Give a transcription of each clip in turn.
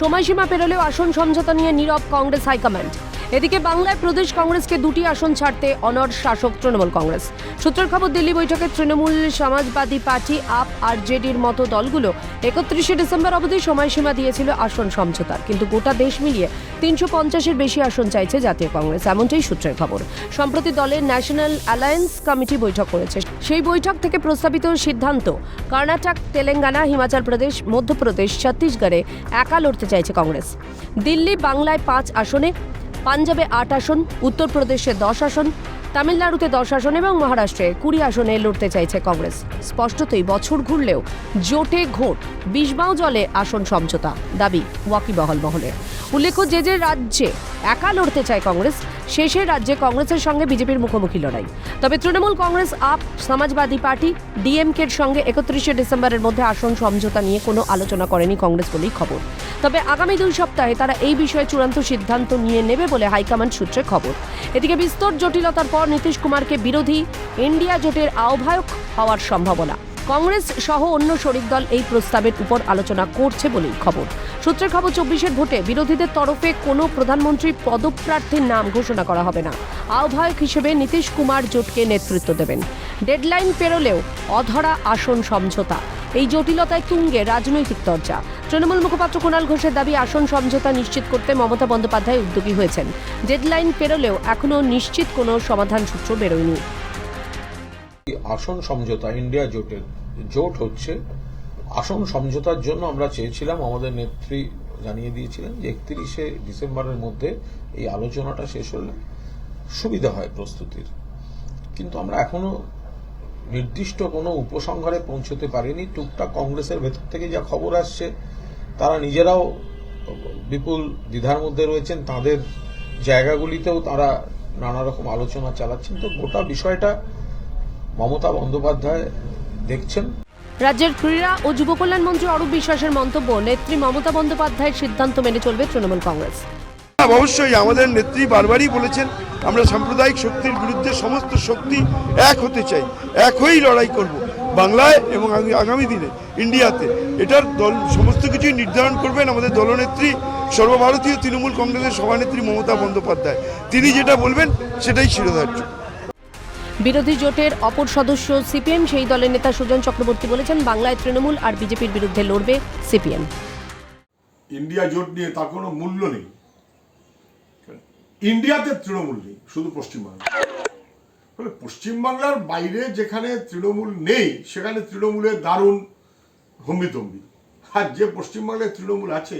সময়সীমা পেরোলেও আসন সমঝোতা নিয়ে নীরব কংগ্রেস হাইকমান্ড। এদিকে বাংলায় প্রদেশ কংগ্রেসকে দুটি আসন ছাড়তে অনর শাসক তৃণমূল কংগ্রেস। সূত্রের খবর, দিল্লি বৈঠকে তৃণমূল সমাজবাদী পার্টি, আপ আর জেডির মতো দলগুলো একত্রিশে ডিসেম্বর অবধি সময়সীমা দিয়েছিল আসন সমঝোতার। কিন্তু গোটা দেশ মিলিয়ে তিনশো পঞ্চাশের বেশি আসন চাইছে জাতীয় কংগ্রেস, এমনটাই সূত্রের খবর। সম্প্রতি দলের ন্যাশনাল অ্যালায়েন্স কমিটি বৈঠক করেছে। সেই বৈঠক থেকে প্রস্তাবিত সিদ্ধান্ত, কর্ণাটক, তেলেঙ্গানা, হিমাচল প্রদেশ, মধ্যপ্রদেশ, ছত্তিশগড়ে একা লড়তে চাইছে কংগ্রেস। দিল্লি বাংলায় পাঁচ আসনে পাঞ্জাবে আট আসন উত্তরপ্রদেশে দশ আসন তামিলনাড়ুতে দশ আসন এবং মহারাষ্ট্রে কুড়ি আসনে লড়তে চাইছে কংগ্রেস। স্পষ্টতই বছর ঘুরলেও জোটে ঘোট বিষবাও জলে আসন সমঝোতা, দাবি ওয়াকিবহল মহলে। উল্লেখ্য, যে যে রাজ্যে একা লড়তে চায় কংগ্রেস শেষে রাজ্যে কংগ্রেসের সঙ্গে বিজেপির মুখোমুখি লড়াই। তবে তৃণমূল কংগ্রেস, আপ, সমাজবাদী পার্টি, ডিএমকের সঙ্গে একত্রিশে ডিসেম্বরের মধ্যে আসন সমঝোতা নিয়ে কোনো আলোচনা করেনি কংগ্রেস বলেই খবর। তবে আগামী দুই সপ্তাহে তারা এই বিষয়ে চূড়ান্ত সিদ্ধান্ত নিয়ে নেবে বলে হাইকমান্ড সূত্রে খবর। এদিকে বিস্তর জটিলতার পর নীতিশ কুমারকে বিরোধী ইন্ডিয়া জোটের আহ্বায়ক হওয়ার সম্ভাবনা। কংগ্রেস সহ অন্য শরিক দল এই প্রস্তাবের উপর আলোচনা করছে বলেই খবর। সূত্রের খবর, চব্বিশের ভোটে বিরোধীদের তরফে কোনো প্রধানমন্ত্রী পদপ্রার্থীর নাম ঘোষণা করা হবে না। আহ্বায়ক হিসেবে নীতিশ কুমার জোটকে নেতৃত্ব দেবেন। ডেডলাইন পেরোলেও অধরা আসন সমঝোতা। এই জটিলতায় তুঙ্গে রাজনৈতিক চর্চা তৃণমূল মুখপাত্র কুণাল ঘোষের দাবি, আসন সমঝোতা নিশ্চিত করতে মমতা বন্দ্যোপাধ্যায় উদ্যোগী হয়েছেন। ডেডলাইন পেরোলেও এখনও নিশ্চিত কোনো সমাধান সূত্র বেরোয়নি। আসন সমঝোতা, ইন্ডিয়া জোটের জোট হচ্ছে। আসন সমঝোতার জন্য আমরা চেয়েছিলাম, আমাদের নেত্রী জানিয়ে দিয়েছিলেন যে একত্রিশে ডিসেম্বরের মধ্যে এই আলোচনাটা শেষ হলে সুবিধা হয় প্রস্তুতির। কিন্তু আমরা এখনও নির্দিষ্ট কোনো উপসংহারে পৌঁছতে পারেনি। টুকটাক কংগ্রেসের ভেতর থেকে যা খবর আসছে, তারা নিজেরাও বিপুল দ্বিধার মধ্যে রয়েছেন। তাদের জায়গাগুলিতেও তারা নানা রকম আলোচনা চালাচ্ছেন। তো গোটা বিষয়টা মমতা বন্দ্যোপাধ্যায় দেখছেন। রাজ্যের ক্রীড়া ও যুব কল্যাণ মন্ত্রী অরূপ বিশ্বাসের মন্তব্য, নেত্রী মমতা বন্দ্যোপাধ্যায়ের সিদ্ধান্ত মেনে চলবে তৃণমূল কংগ্রেস। অবশ্যই আমাদের নেত্রী বারবারই বলেছেন আমরা সাম্প্রদায়িক শক্তির বিরুদ্ধে সমস্ত শক্তি এক হতে চাই এক হয়েই লড়াই করব। বাংলায় এবং আগামী দিনে ইন্ডিয়াতে এটার দল সমস্ত কিছুই নির্ধারণ করবেন আমাদের দলনেত্রী সর্বভারতীয় তৃণমূল কংগ্রেসের সভানেত্রী মমতা বন্দ্যোপাধ্যায়। তিনি যেটা বলবেন সেটাই শিরোধার্য। বিরোধী জোটের অপর সদস্য সিপিএম সেই দলের নেতা সুজন চক্রবর্তী বলেছেন বাংলায় তৃণমূল আর বিজেপির বিরুদ্ধে লড়বে সিপিএম। ইন্ডিয়া জোট নিয়ে তার কোনো মূল্য নেই। ইন্ডিয়াতে তৃণমূল নেই শুধু পশ্চিমবাংলা। ফলে পশ্চিমবাংলার বাইরে যেখানে তৃণমূল নেই সেখানে তৃণমূলের দারুণ হম্বিতম্বি আর যে পশ্চিমবাংলায় তৃণমূল আছে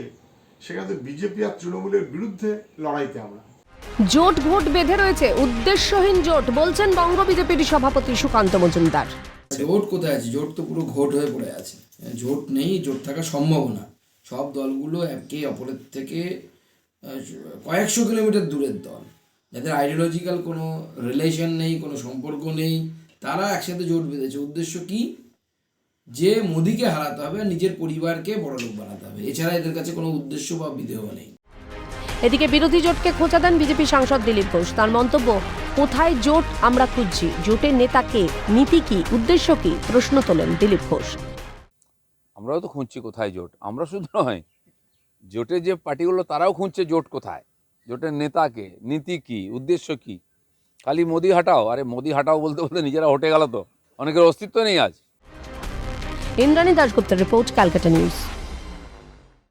সেখানে বিজেপি আর তৃণমূলের বিরুদ্ধে লড়াইতে আমরা। জোট ভোট বেঁধে রয়েছে উদ্দেশ্যহীন জোট বলছেন বঙ্গ বিজেপির সভাপতি সুকান্ত মজুমদার। জোট কোথায় আছে? জোট তো পুরো ঘোট হয়ে পড়ে আছে। জোট নেই জোট থাকা সম্ভব না। সব দলগুলো একে অপরের থেকে কয়েকশো কিলোমিটার দূরের দল। যাদের আইডিওলজিক্যাল কোনো রিলেশন নেই কোনো সম্পর্ক নেই তারা একসাথে জোট বেঁধেছে। উদ্দেশ্য কি? যে মোদিকে হারাতে হবে নিজের পরিবারকে বড়লোক বানাতে হবে। এছাড়া এদের কাছে কোনো উদ্দেশ্য বা বিদেহ নেই। এদিকে বিরোধী জোটকে খোঁচা দেন বিজেপি সাংসদ দিলীপ ঘোষ। তার মন্তব্য কোথায় জোট আমরা খুঁজছি? জোটের নেতা কে? নীতি কি? উদ্দেশ্য কি? প্রশ্ন তোলেন দিলীপ ঘোষ। আমরাও তো খুঁজছি কোথায় জোট। আমরা শুধু নয় জোটের যে পার্টিগুলো, তারাও খুঁজছে জোট কোথায়? জোটের নেতাকে, নীতি কি, উদ্দেশ্য কি? খালি মোদি হাটাও? আরে মোদি হাটাও বলতে বলতে নিজেরা হটে গেল তো। অনেকের অস্তিত্ব নেই আজ। ইন্দ্রাণী দাশগুপ্তের রিপোর্ট ক্যালকাটা নিউজ।